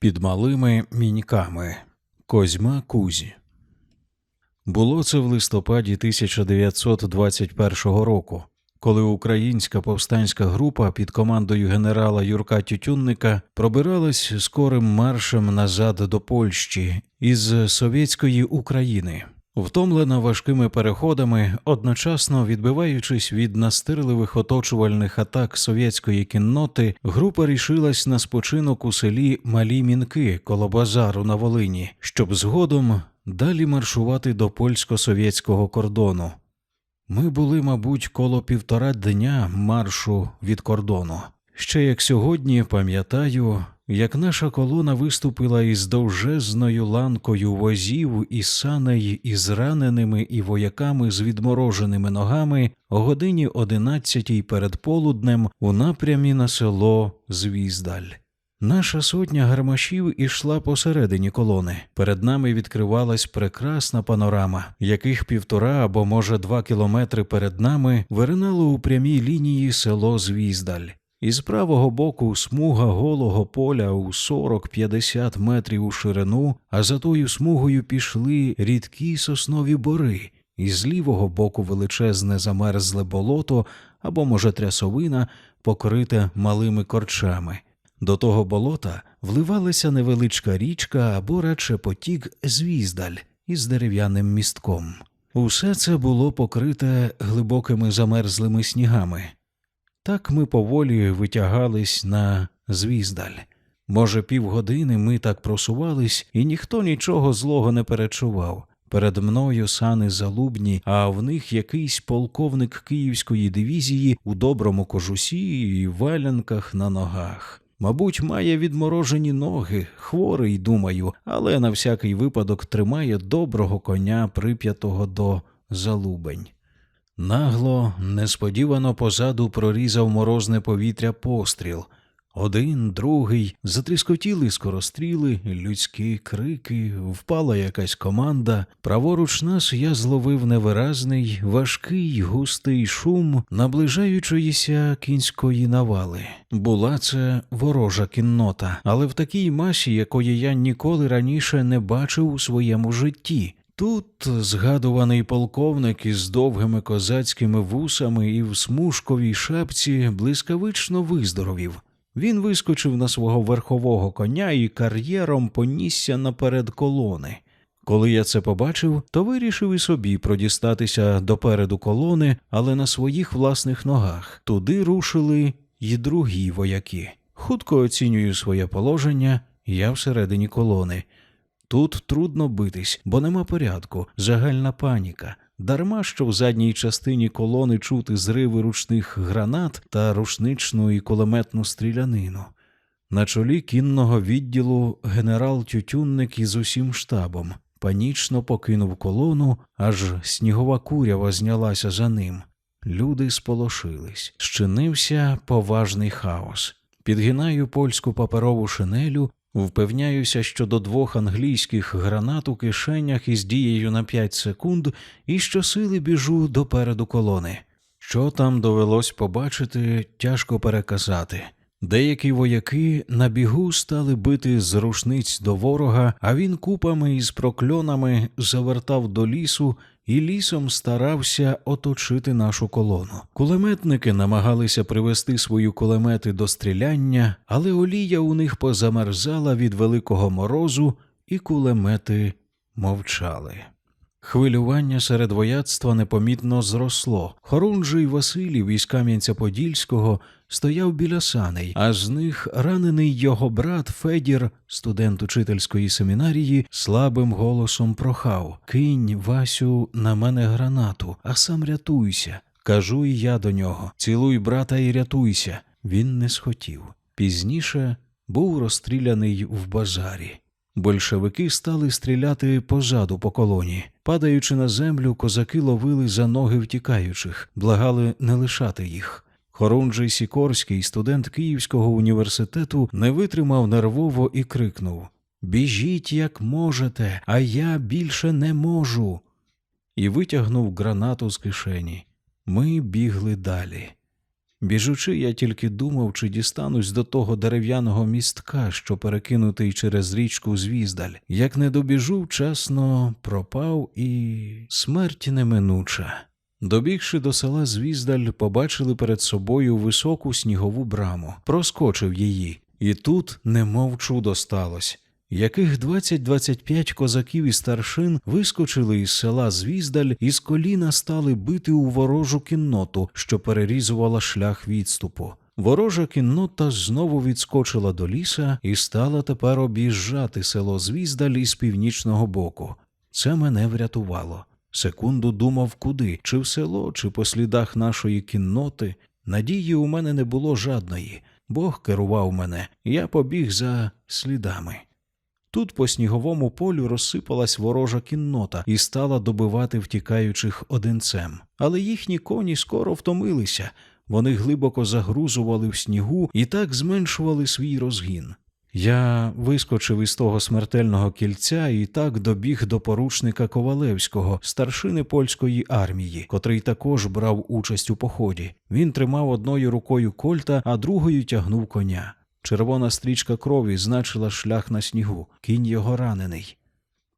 Під малими міньками Козьма Кузі. Було це в листопаді 1921 року, коли українська повстанська група під командою генерала Юрка Тютюнника пробиралась скорим маршем назад до Польщі із совєтської України. Втомлена важкими переходами, одночасно відбиваючись від настирливих оточувальних атак совєтської кінноти, група рішилась на спочинок у селі Малі Мінки коло базару на Волині, щоб згодом далі маршувати до польсько-совєтського кордону. Ми були, мабуть, коло півтора дня маршу від кордону. Ще як сьогодні пам'ятаю, як наша колона виступила із довжезною ланкою возів і саней із раненими і вояками з відмороженими ногами о годині одинадцятій перед полуднем у напрямі на село Звіздаль. Наша сотня гармашів ішла посередині колони. Перед нами відкривалась прекрасна панорама, яких півтора або, може, два кілометри перед нами виринало у прямій лінії село Звіздаль. Із правого боку смуга голого поля у 40-50 метрів у ширину, а за тою смугою пішли рідкі соснові бори, і з лівого боку величезне замерзле болото або, може, трясовина, покрите малими корчами. До того болота вливалася невеличка річка або радше потік звіздаль із дерев'яним містком. Усе це було покрите глибокими замерзлими снігами. Так ми поволі витягались на звіздаль. Може, півгодини ми так просувались, і ніхто нічого злого не перечував. Перед мною сани залубні, а в них якийсь полковник київської дивізії у доброму кожусі і валянках на ногах. Мабуть, має відморожені ноги, хворий, думаю, але на всякий випадок тримає доброго коня, прип'ятого до залубень. Нагло, несподівано позаду прорізав морозне повітря постріл. Один, другий, затріскотіли скоростріли, людські крики, впала якась команда. Праворуч нас я зловив невиразний, важкий, густий шум наближаючоїся кінської навали. Була це ворожа кіннота, але в такій масі, якої я ніколи раніше не бачив у своєму житті. Тут згадуваний полковник із довгими козацькими вусами і в смужковій шапці блискавично виздоровів. Він вискочив на свого верхового коня і кар'єром понісся наперед колони. Коли я це побачив, то вирішив і собі продістатися допереду колони, але на своїх власних ногах. Туди рушили й другі вояки. Хутко оцінюю своє положення, я всередині колони. Тут трудно битись, бо нема порядку, загальна паніка. Дарма що в задній частині колони чути зриви ручних гранат та рушничну і кулеметну стрілянину. На чолі кінного відділу генерал Тютюнник із усім штабом панічно покинув колону, аж снігова курява знялася за ним. Люди сполошились, щинився поважний хаос. Підгинаю польську паперову шинелю, Впевняюся, що до двох англійських гранат у кишенях із дією на 5 секунд і щосили біжу допереду колони. Що там довелось побачити, тяжко переказати. Деякі вояки на бігу стали бити з рушниць до ворога, а він купами із прокльонами завертав до лісу і лісом старався оточити нашу колону. Кулеметники намагалися привести свої кулемети до стріляння, але олія у них позамерзала від великого морозу, і кулемети мовчали. Хвилювання серед вояцтва непомітно зросло. Хорунжий Василів із Кам'янця-Подільського стояв біля саней, а з них ранений його брат Федір, студент учительської семінарії, слабим голосом прохав Кинь, Васю, на мене гранату, а сам рятуйся. Кажу і я до нього цілуй брата і рятуйся. Він не схотів. Пізніше був розстріляний в базарі. Большевики стали стріляти позаду по колоні. Падаючи на землю, козаки ловили за ноги втікаючих, благали не лишати їх. Хорунжий Сікорський, студент Київського університету, не витримав нервово і крикнув Біжіть, як можете, а я більше не можу. І витягнув гранату з кишені. Ми бігли далі. Біжучи, я тільки думав, чи дістанусь до того дерев'яного містка, що перекинутий через річку Звіздаль. Як не добіжу, чесно пропав і смерть неминуча. Добігши до села Звіздаль, побачили перед собою високу снігову браму, проскочив її, і тут немов чудо сталося. Яких 20-25 козаків і старшин вискочили із села Звіздаль і з коліна стали бити у ворожу кінноту, що перерізувала шлях відступу. Ворожа кіннота знову відскочила до ліса і стала тепер об'їжджати село Звіздаль із північного боку. Це мене врятувало. Секунду думав, куди, чи в село, чи по слідах нашої кінноти. Надії у мене не було жадної. Бог керував мене, я побіг за слідами. Тут по сніговому полю розсипалась ворожа кіннота і стала добивати втікаючих одинцем. Але їхні коні скоро втомилися. Вони глибоко загрузували в снігу і так зменшували свій розгін. Я вискочив із того смертельного кільця і так добіг до поручника Ковалевського, старшини польської армії, котрий також брав участь у поході. Він тримав одною рукою кольта, а другою тягнув коня. Червона стрічка крові значила шлях на снігу, кінь його ранений.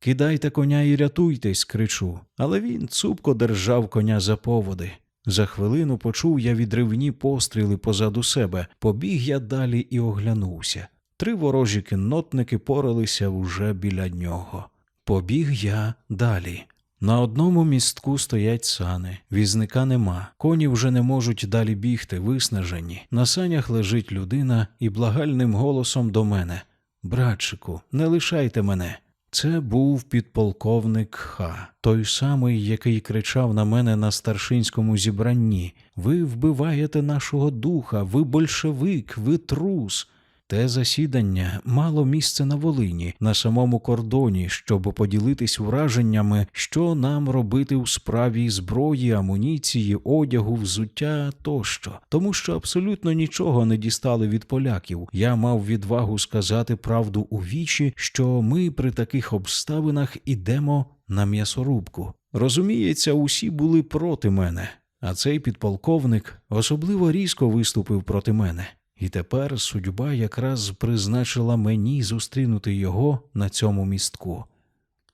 Кидайте коня і рятуйтесь, кричу, але він цупко держав коня за поводи. За хвилину почув я відривні постріли позаду себе, побіг я далі і оглянувся. Три ворожі кіннотники поралися уже біля нього. Побіг я далі. На одному містку стоять сани, візника нема, коні вже не можуть далі бігти, виснажені. На санях лежить людина і благальним голосом до мене Братчику, не лишайте мене. Це був підполковник Ха, той самий, який кричав на мене на старшинському зібранні Ви вбиваєте нашого духа, ви большевик, ви трус. Те засідання мало місце на Волині, на самому кордоні, щоб поділитись враженнями, що нам робити у справі зброї, амуніції, одягу, взуття тощо, тому що абсолютно нічого не дістали від поляків. Я мав відвагу сказати правду у вічі, що ми при таких обставинах ідемо на м'ясорубку. Розуміється, усі були проти мене, а цей підполковник особливо різко виступив проти мене. І тепер судьба якраз призначила мені зустрінути його на цьому містку.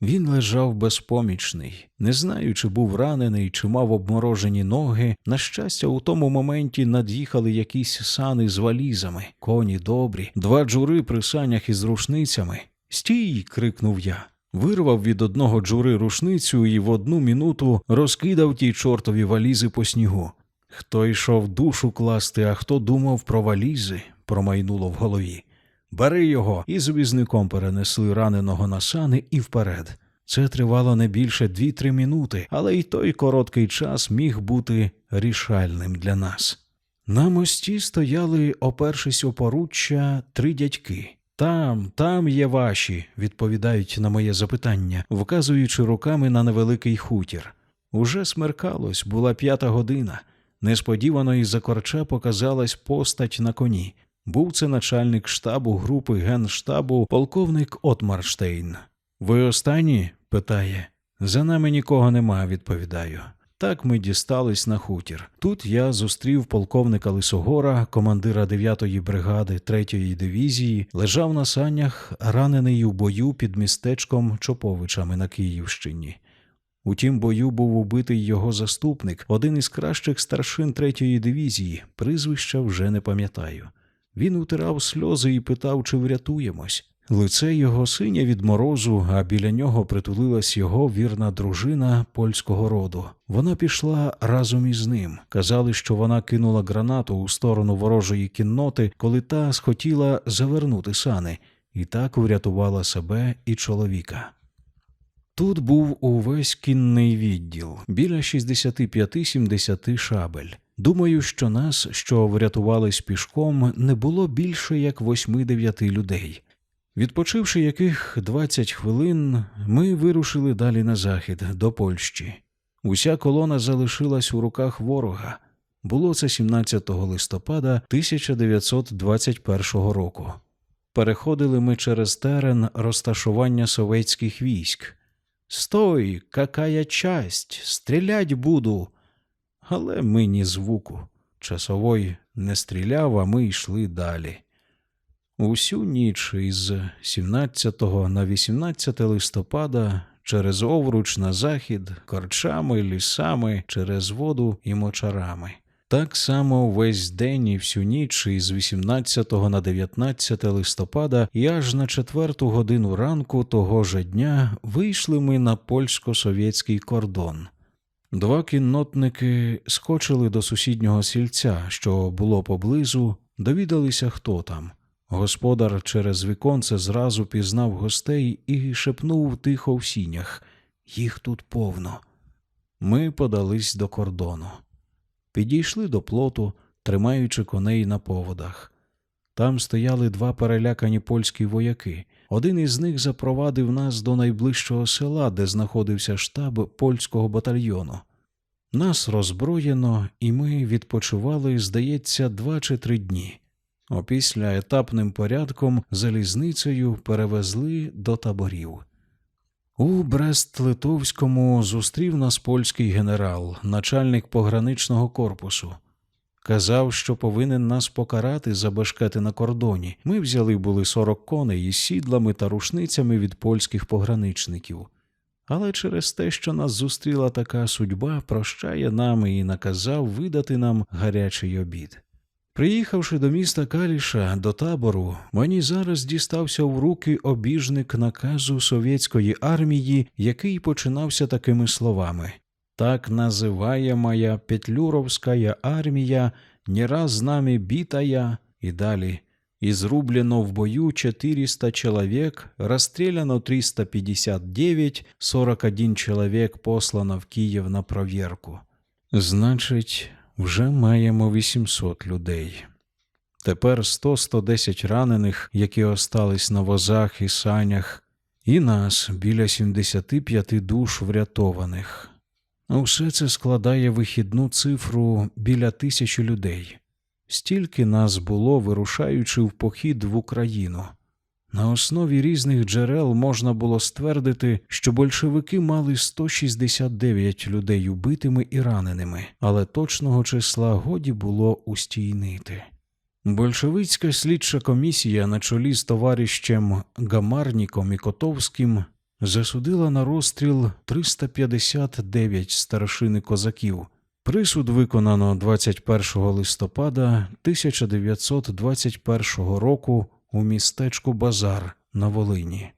Він лежав безпомічний, не знаю, чи був ранений, чи мав обморожені ноги. На щастя, у тому моменті над'їхали якісь сани з валізами, коні добрі, два джури при санях із рушницями. Стій. крикнув я. Вирвав від одного джури рушницю і в одну минуту розкидав ті чортові валізи по снігу. Хто йшов душу класти, а хто думав про валізи, промайнуло в голові. Бери його, і з візником перенесли раненого на сани і вперед. Це тривало не більше дві-три минути, але й той короткий час міг бути рішальним для нас. На мості стояли, опершись у поруччя, три дядьки. Там, там є ваші, відповідають на моє запитання, вказуючи руками на невеликий хутір. Уже смеркалось, була п'ята година. Несподівано із-за корча показалась постать на коні. Був це начальник штабу групи генштабу, полковник Отмарштейн. Ви останні? питає. За нами нікого нема, відповідаю. Так ми дістались на хутір. Тут я зустрів полковника Лисогора, командира 9-ї бригади 3-ї дивізії, лежав на санях, ранений у бою під містечком Чоповичами на Київщині. У тім бою був убитий його заступник, один із кращих старшин третьої дивізії, прізвища вже не пам'ятаю. Він утирав сльози і питав, чи врятуємось. Лице його синє від морозу, а біля нього притулилась його вірна дружина польського роду. Вона пішла разом із ним. Казали, що вона кинула гранату у сторону ворожої кінноти, коли та схотіла завернути сани, і так врятувала себе і чоловіка. Тут був увесь кінний відділ біля 65-70 шабель. Думаю, що нас, що врятувались пішком, не було більше як 8-9 людей. Відпочивши яких 20 хвилин, ми вирушили далі на захід до Польщі. Уся колона залишилась у руках ворога. Було це 17 листопада 1921 року. Переходили ми через терен розташування совєтських військ. Стой, какая часть, стрілять буду. Але ми ні звуку. Часовой не стріляв, а ми йшли далі. Усю ніч із 17 на 18 листопада через Овруч на захід, корчами, лісами, через воду і мочарами. Так само весь день і всю ніч із 18 на 19 листопада і аж на четверту годину ранку того же дня вийшли ми на польсько-совєтський кордон. Два кіннотники скочили до сусіднього сільця, що було поблизу, довідалися, хто там. Господар через віконце зразу пізнав гостей і шепнув тихо в сінях їх тут повно. Ми подались до кордону. Підійшли до плоту, тримаючи коней на поводах. Там стояли два перелякані польські вояки. Один із них запровадив нас до найближчого села, де знаходився штаб польського батальйону. Нас роззброєно, і ми відпочивали, здається, два чи три дні. Опісля етапним порядком залізницею перевезли до таборів. У Брест-Литовському зустрів нас польський генерал, начальник пограничного корпусу. Казав, що повинен нас покарати за бешкети на кордоні. Ми взяли були сорок коней із сідлами та рушницями від польських пограничників. Але через те, що нас зустріла така судьба, прощає нам і наказав видати нам гарячий обід. Приїхавши до міста Каліша до табору, мені зараз дістався в руки обіжник наказу совєтської армії, який починався такими словами: Так називаємая Петлюровська армія не раз з нами битая і далі. Изрублено в бою 400 человек, расстреляно 359, 41 человек послано в Київ на провірку. Значить, вже маємо 800 людей. Тепер 100-110 ранених, які остались на возах і санях, і нас біля 75 душ врятованих. Усе це складає вихідну цифру біля тисячі людей. Стільки нас було, вирушаючи в похід в Україну. На основі різних джерел можна було ствердити, що большевики мали 169 людей убитими і раненими, але точного числа годі було устійнити. Большевицька слідча комісія на чолі з товаріщем Гамарніком і Котовським засудила на розстріл 359 старшини козаків. Присуд виконано 21 листопада 1921 року у містечку Базар на Волині.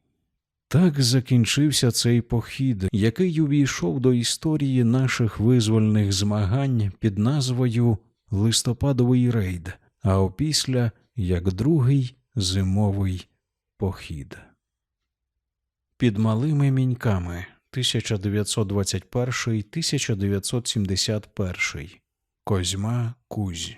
Так закінчився цей похід, який увійшов до історії наших визвольних змагань під назвою Листопадовий рейд, а опісля як другий зимовий похід. Під малими міньками 1921 1971 Козьма Кузь